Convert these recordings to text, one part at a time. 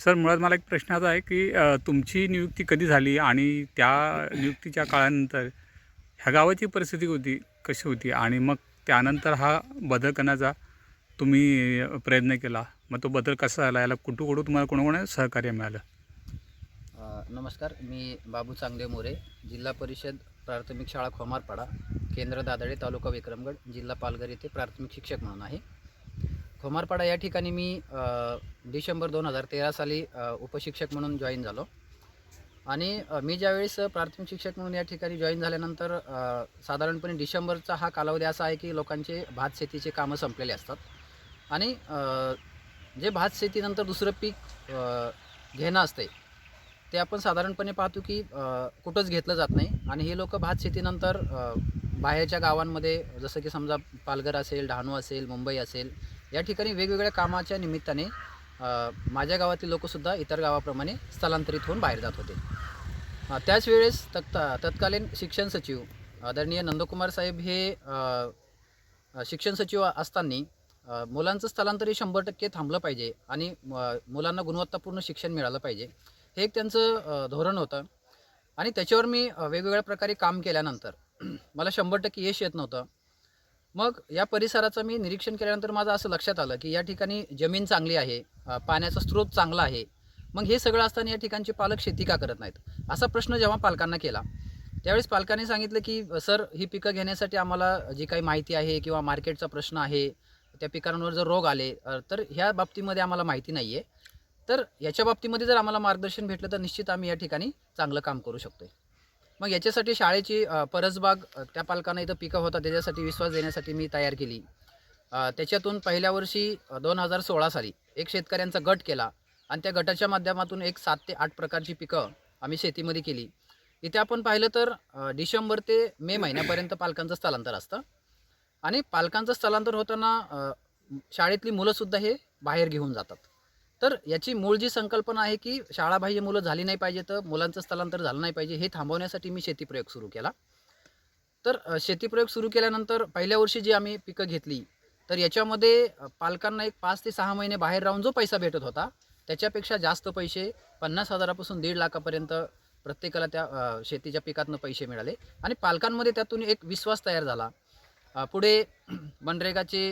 Sir मुळात मला एक प्रश्न असा आहे की तुमची नियुक्ती कधी झाली आणि त्या नियुक्तीच्या काळानंतर ह्या गावाची परिस्थिती होती कशी होती आणि मग त्यानंतर हा बदल करण्याचा तुम्ही प्रयत्न केला. मग तो बदल कसा झाला याला कुठं कुठं तुम्हाला कोणाकोणा सहकार्य मिळालं? नमस्कार. मी बाबू चांगदेव मोरे जिल्हा परिषद प्राथमिक शाळा खोमारपाडा केंद्र दादळे तालुका विक्रमगड जिल्हा पालघर येथे प्राथमिक शिक्षक म्हणून आहे. खोमारपाडा या ठिकाणी मी डिसेंबर दोन हजार तेरा साली उपशिक्षक म्हणून जॉईन झालो. आणि मी ज्यावेळेस प्राथमिक शिक्षक म्हणून या ठिकाणी जॉईन झाल्यानंतर साधारणपणे डिसेंबरचा हा कालावधी असा आहे की लोकांचे भात शेतीचे कामं संपलेले असतात. आणि जे भात शेतीनंतर दुसरं पीक घेणं असते ते आपण साधारणपणे पाहतो की कुठंच घेतलं जात नाही. आणि हे लोक भात शेतीनंतर बाहेरच्या गावांमध्ये जसं की समजा पालघर असेल डहाणू असेल मुंबई असेल या ठिकाणी वेगवेगळ्या कामाच्या निमित्ताने माझ्या गावातील लोकसुद्धा इतर गावाप्रमाणे स्थलांतरित होऊन बाहेर जात होते. त्याचवेळेस त्याच वेळेस तत्कालीन शिक्षण सचिव आदरणीय नंदकुमार साहेब हे शिक्षण सचिव असताना मुलांचं स्थलांतरित शंभर टक्के थांबलं पाहिजे आणि मुलांना गुणवत्तापूर्ण शिक्षण मिळालं पाहिजे. हे एक त्यांचं धोरण होतं. आणि त्याच्यावर मी वेगवेगळ्या प्रकारे काम केल्यानंतर मला शंभर टक्के यश येत नव्हतं. मग या परिसराचं मी निरीक्षण केल्यानंतर माझं असं लक्षात आलं की या ठिकाणी जमीन चांगली आहे पाण्याचा स्रोत चांगला आहे. मग हे सगळं असताना या ठिकाणचे पालक शेती का करत नाहीत? असा प्रश्न जेव्हा पालकांना केला त्यावेळेस पालकांनी सांगितलं की सर ही पिकं घेण्यासाठी आम्हाला जी काही माहिती आहे किंवा मार्केटचा प्रश्न आहे त्या पिकांवर जर रोग आले तर ह्या बाबतीमध्ये आम्हाला माहिती नाही आहे तर याच्या बाबतीमध्ये जर आम्हाला मार्गदर्शन भेटलं तर निश्चित आम्ही या ठिकाणी चांगलं काम करू शकतो मग याच्यासाठी शाळेची परसबाग त्या पालकांना इथं पिकं होता त्याच्यासाठी विश्वास देण्यासाठी मी तयार केली. त्याच्यातून पहिल्या वर्षी दोन हजार सोळा साली एक शेतकऱ्यांचा गट केला आणि त्या गटाच्या माध्यमातून एक सात ते आठ प्रकारची पिकं आम्ही शेतीमध्ये केली. इथे आपण पाहिलं तर डिसेंबर ते मे महिन्यापर्यंत पालकांचं स्थलांतर असतं. आणि पालकांचं स्थलांतर होताना शाळेतली मुलंसुद्धा हे बाहेर घेऊन जातात. तर याची मूळ जी संकल्पना आहे की शाळाबाह्य मुलं झाली नाही पाहिजे तर मुलांचं स्थलांतर झालं नाही पाहिजे हे थांबवण्यासाठी मी शेतीप्रयोग सुरू केला. तर शेती शेतीप्रयोग सुरू केल्यानंतर पहिल्या वर्षी जी आम्ही पिकं घेतली तर याच्यामध्ये पालकांना एक पाच ते सहा महिने बाहेर राहून जो पैसा भेटत होता त्याच्यापेक्षा जास्त पैसे पन्नास हजारापासून दीड लाखापर्यंत प्रत्येकाला त्या शेतीच्या पिकातनं पैसे मिळाले. आणि पालकांमध्ये त्यातून एक विश्वास तयार झाला. पुढे मनरेगाचे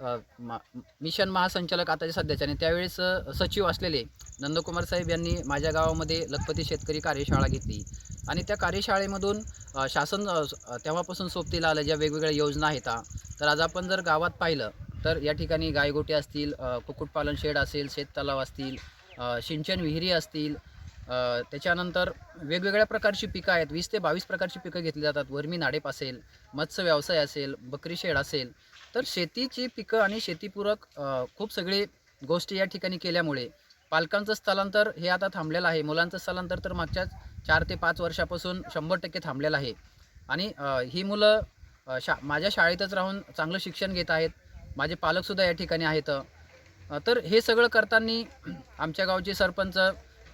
मिशन महासंचालक आताचे सध्याचे आणि त्यावेळेस सचिव असलेले नंदकुमार साहेब यांनी माझ्या गावामध्ये लखपती शेतकरी कार्यशाळा घेतली. आणि त्या कार्यशाळेमधून शासन तेव्हापासून सोबतीला आलं ज्या वेगवेगळ्या योजना आहेत तर आज आपण जर गावात पाहिलं तर या ठिकाणी गायगोटे असतील कुक्कुटपालन शेड असेल शेततलाव असतील सिंचन विहिरी असतील त्याच्यानंतर वेगवेगळ्या प्रकारची पिकं आहेत. वीस ते बावीस प्रकारची पिकं घेतली जातात. वर्मी नाडेप असेल मत्स्य व्यवसाय असेल बकरी शेड असेल. तर शेतीची पिकं आणि शेतीपूरक खूप सगळे गोष्टी या ठिकाणी केल्यामुळे पालकांचं स्थलांतर हे आता थांबलेलं आहे. मुलांचं स्थलांतर तर मागच्या चार ते पाच वर्षापासून शंभर टक्के थांबलेलं आहे. आणि ही मुलं शा माझ्या शाळेतच राहून चांगलं शिक्षण घेत आहेत. माझे पालकसुद्धा या ठिकाणी आहेत. तर हे सगळं करताना आमच्या गावचे सरपंच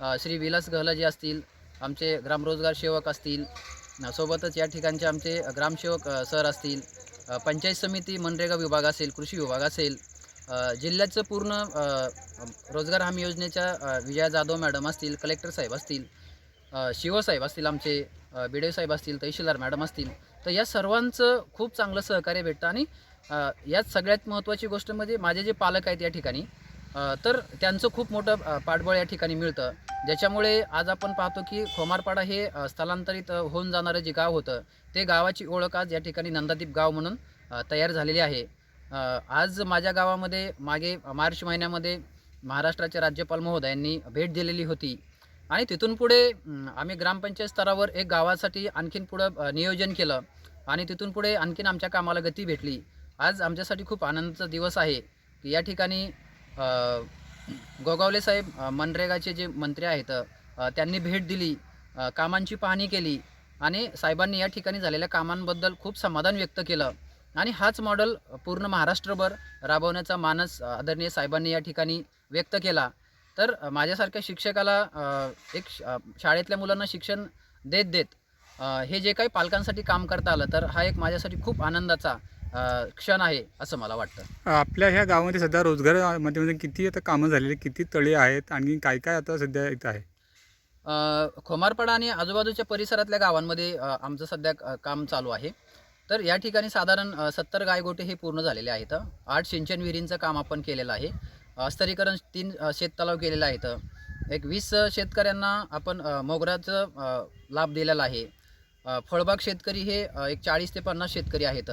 श्री विलास गहलाजी असतील आमचे ग्रामरोजगार सेवक असतील सोबतच या ठिकाणचे आमचे ग्रामसेवक सर असतील पंचायत समिती मनरेगा विभाग असेल कृषी विभाग असेल जिल्ह्याचं पूर्ण रोजगार हमी योजनेच्या विजया जाधव मॅडम असतील कलेक्टर साहेब असतील शिवसाहेब असतील आमचे बिडे साहेब असतील तहसीलदार मॅडम असतील तर या सर्वांचं खूप चांगलं सहकार्य भेटतं आणि यात सगळ्यात महत्त्वाची गोष्ट म्हणजे माझे जे पालक आहेत या ठिकाणी तर त्यांचं खूप मोठं पाठबळ या ठिकाणी मिळतं. ज्याच्यामुळे आज आपण पाहतो की खोमारपाडा हे स्थलांतरित होऊन जाणारं जे गाव होतं ते गावाची ओळख आज या ठिकाणी नंदादीप गाव म्हणून तयार झालेली आहे. आज माझ्या गावामध्ये मागे मार्च महिन्यामध्ये महाराष्ट्राचे राज्यपाल महोदयांनी भेट दिलेली होती. आणि तिथून पुढे आम्ही ग्रामपंचायत स्तरावर एक गावासाठी आणखीन पुढं नियोजन केलं. आणि तिथून पुढे आणखीन आमच्या कामाला गती भेटली. आज आमच्यासाठी खूप आनंदाचा दिवस आहे. की या ठिकाणी गोगावले साहेब मनरेगाचे जे मंत्री आहेत त्यांनी भेट दिली कामांची पाहणी केली आणि साहेबांनी या ठिकाणी झालेल्या कामांबद्दल खूप समाधान व्यक्त केलं. आणि हाच मॉडेल पूर्ण महाराष्ट्रभर राबवण्याचा मानस आदरणीय साहेबांनी या ठिकाणी व्यक्त केला. तर माझ्यासारख्या शिक्षकाला एक श- शाळेतल्या मुलांना शिक्षण देत देत हे जे काही पालकांसाठी काम करता आलं तर हा एक माझ्यासाठी खूप आनंदाचा अ, क्षण आहे असं मला वाटतं. आपल्या ह्या गावामध्ये सध्या रोजगारामध्ये म्हणजे किती आता कामं झालेली किती तळे आहेत आणि काय काय आता सध्या इथं आहे? अ, खोमारपाडा आणि आजूबाजूच्या परिसरातल्या गावांमध्ये अ, आमचं सध्या काम चालू आहे. तर या ठिकाणी साधारण सत्तर गायगोटे हे पूर्ण झालेले आहेत. आठ सिंचन विहिरींचं काम आपण केलेलं आहे. अ, स्तरीकरण तीन अ, शेततलाव केलेलं आहेत एक वीस अ, शेतकऱ्यांना आपण अ, मोगऱ्याचं अ, लाभ दिलेला आहे. अ, फळबाग शेतकरी हे अ, एक चाळीस ते पन्नास शेतकरी आहेत.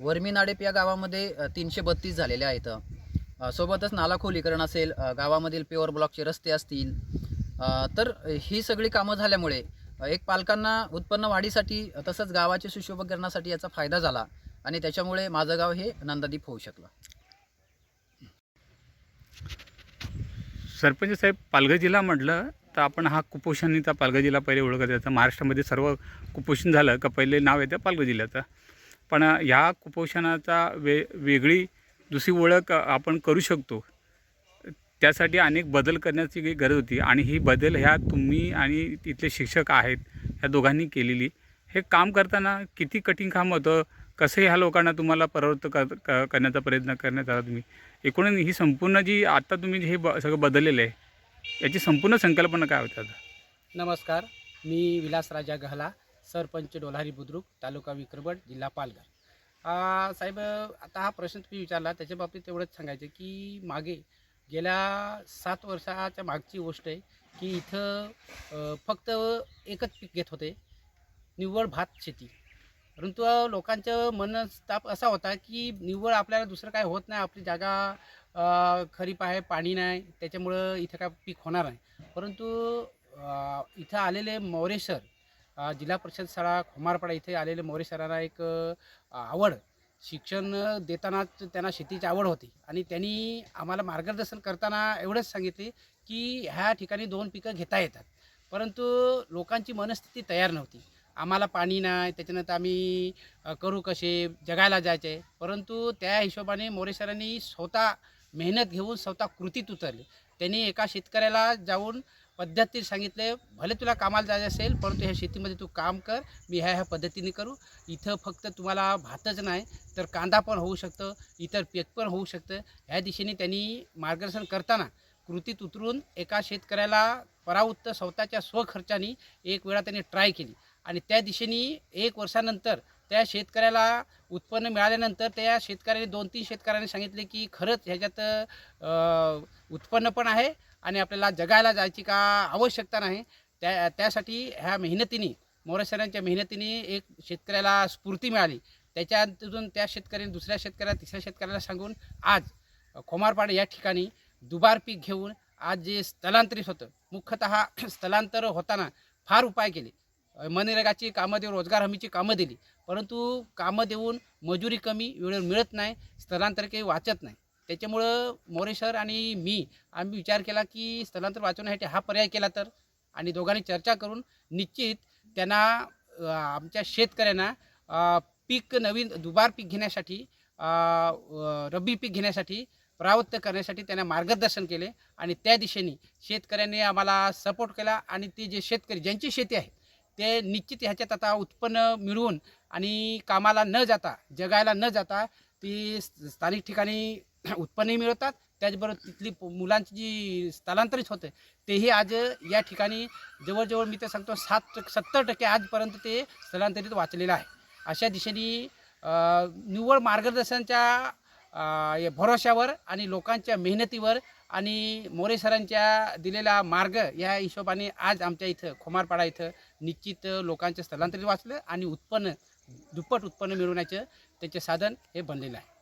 वर्मी नाडेप या गावामध्ये तीनशे बत्तीस झालेले आहेत. सोबतच नाला खोलीकरण असेल गावामधील प्युअर ब्लॉकचे रस्ते असतील. तर ही सगळी कामं झाल्यामुळे एक पालकांना उत्पन्न वाढीसाठी तसंच गावाचे सुशोभीकरणासाठी याचा फायदा झाला आणि त्याच्यामुळे माझं गाव हे नंदादीप होऊ शकलं. सरपंच साहेब पालघर जिल्हा म्हटलं तर आपण हा कुपोषणीचा पालघर जिल्हा पहिले ओळखत याचा महाराष्ट्रामध्ये सर्व कुपोषण झालं का पहिले नाव येतं पालघर जिल्ह्याचं पण ह्या कुपोषणाचा वे वेगळी दुसरी ओळख आपण करू शकतो. त्यासाठी अनेक बदल करण्याची काही गरज होती आणि ही बदल ह्या तुम्ही आणि तिथले शिक्षक आहेत ह्या दोघांनी केलेली. हे काम करताना किती कठीण काम होतं? कसं ह्या लोकांना तुम्हाला परावृत्त कर क- करण्याचा प्रयत्न करण्यात आला तुम्ही? एकूण ही संपूर्ण जी आत्ता तुम्ही हे ब सगळं बदललेलं आहे याची संपूर्ण संकल्पना काय होतात नमस्कार मी विलास राजा गहला. सरपंच डोलारी बुद्रुक तालुका विक्रमगड जिल्हा पालघर. साहेब आता हा प्रश्न तुम्ही विचारला त्याच्या बाबतीत एवढंच सांगायचं की मागे गेल्या सात वर्षाच्या मागची गोष्ट आहे की इथं फक्त एकच पीक घेत होते निव्वळ भात शेती. परंतु लोकांचं मनस्ताप असा होता की निव्वळ आपल्याला दुसरं काय होत नाही आपली जागा खरीप आहे पाणी नाही त्याच्यामुळं इथं काय पीक होणार नाही. परंतु इथं आलेले मौरेश्वर जिल्हा परिषद शाळा खोमारपाडा इथे आलेले मोरे सरांना एक आवड. शिक्षण देतानाच त्यांना शेतीची आवड होती. आणि त्यांनी आम्हाला मार्गदर्शन करताना एवढंच सांगितले की ह्या ठिकाणी दोन पिकं घेता येतात. परंतु लोकांची मनस्थिती तयार नव्हती. आम्हाला पाणी नाही त्याच्यानंतर आम्ही करू कसे जगायला जायचे. परंतु त्या हिशोबाने मोरे सरांनी स्वतः मेहनत घेऊन स्वतः कृतीत उतरली. त्यांनी एका शेतकऱ्याला जाऊन पद्धतीने सांगितले भले तुला कामाला जायचं असेल परंतु ह्या शेतीमध्ये तू काम कर मी ह्या ह्या पद्धतीने करू. इथं फक्त तुम्हाला भातच नाही तर कांदा पण होऊ शकतं इतर पीक पण होऊ शकतं. ह्या दिशेने त्यांनी मार्गदर्शन करताना कृतीत उतरून एका शेतकऱ्याला परावृत्त स्वतःच्या स्वखर्चाने एक वेळा त्यांनी ट्राय केली. आणि त्या दिशेने एक वर्षानंतर त्या शेतकऱ्याला उत्पन्न मिळाल्यानंतर त्या शेतकऱ्याने दोन तीन शेतकऱ्यांनी सांगितले की खरंच ह्याच्यात उत्पन्न पण आहे आणि आपल्याला जगायला जायची का आवश्यकता नाही त्या त्यासाठी ह्या मेहनतीने मोरेसरांच्या मेहनतीने एक शेतकऱ्याला स्फूर्ती मिळाली. त्याच्यातून त्या शेतकऱ्याने दुसऱ्या शेतकऱ्याला तिसऱ्या शेतकऱ्याला सांगून आज खोमारपाड या ठिकाणी दुबार पीक घेऊन आज जे स्थलांतरित होतं मुख्यतः स्थलांतर होताना फार उपाय केले. मनरेगाची कामं देऊन रोजगार हमीची कामं दिली. परंतु कामं देऊन मजुरी कमी वेळेवर मिळत नाही स्थलांतर काही वाचत नाही. त्याच्यामुळं मोरे सर आणि मी आम्ही विचार केला की स्थलांतर वाचवण्यासाठी हा पर्याय केला तर? आणि दोघांनी चर्चा करून निश्चित त्यांना आमच्या शेतकऱ्यांना पीक नवीन दुबार पीक घेण्यासाठी रब्बी पीक घेण्यासाठी प्रावृत्त करण्यासाठी त्यांना मार्गदर्शन केले आणि त्या दिशेने शेतकऱ्यांनी आम्हाला सपोर्ट केला आणि ते जे शेतकरी ज्यांची शेती आहे ते निश्चित ह्याच्यात आता उत्पन्न मिळवून आणि कामाला न जाता जगायला न जाता ती स्थानिक ठिकाणी उत्पन्नही मिळवतात त्याचबरोबर तिथली मुलांची जी स्थलांतरित होते तेही आज या ठिकाणी जवळजवळ मी तर सांगतो सात टक्के सत्तर टक्के आजपर्यंत ते स्थलांतरित वाचलेलं आहे. अशा दिशेने निव्वळ मार्गदर्शनच्या या भरोश्यावर आणि लोकांच्या मेहनतीवर आणि मोरे सरांच्या दिलेला मार्ग या हिशोबाने आज आमच्या इथं खोमारपाडा इथं निश्चित लोकांचे स्थलांतरित वाचलं आणि उत्पन्न दुप्पट उत्पन्न मिळवण्याचं त्याचे साधन हे बनलेलं आहे.